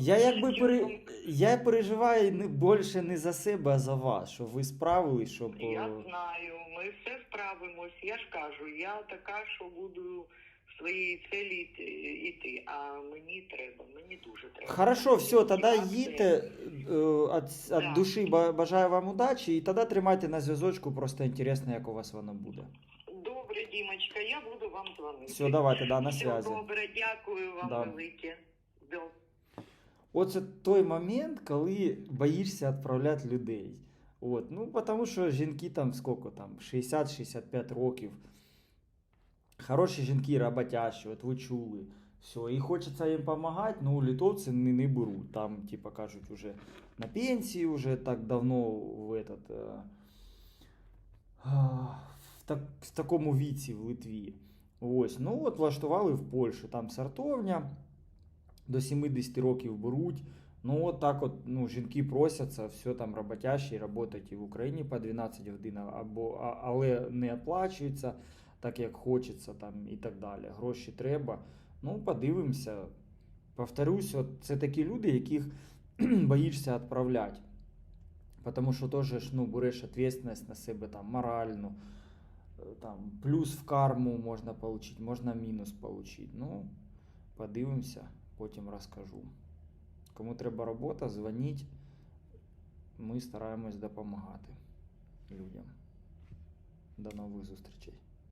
Я якби пере... я переживаю не більше не за себе, а за вас, щоб ви справились, щоб. Я е, знаю, ми все справимось. Я ж кажу, я така, що буду в своїй цілі йти- а мені треба, мені дуже треба. Хорошо, все, тоді їдьте від Да. душі, бажаю вам удачі, і тоді тримайте на зв'язочку, просто інтересно, як у вас воно буде. Добре, Дімочка, я буду вам дзвонити. Все, давайте, да, на зв'язі. добре, дякую вам Да. велике. До Оце той момент, коли боїшся відправляти людей. От, ну, тому що жінки там скільки там, 60-65 років. Хороші жінки, роботящі, от ви чули. Все, і хочеться їм допомагати, ну литовці не, не беруть. Там, типа, кажуть, уже на пенсії, вже так давно в, этот, е, в, так, в такому віці в Литві. Ось, ну от влаштували в Польщу, там сортовня до 70 років беруть. Ну, от так от, ну, жінки просяться, все там роботящі, працюють і в Україні по 12 годин, або, а, але не оплачується так, як хочеться, там, і так далі. Гроші треба. Ну, подивимося. Повторюсь, от це такі люди, яких боїшся відправляти. Тому що теж ну, береш відповідальність на себе там, моральну, е, там, плюс в карму можна отримати, можна мінус отримати. Ну, подивимося, потім розкажу. Кому треба робота, дзвоніть. Ми стараємось допомагати людям. До нових зустрічей.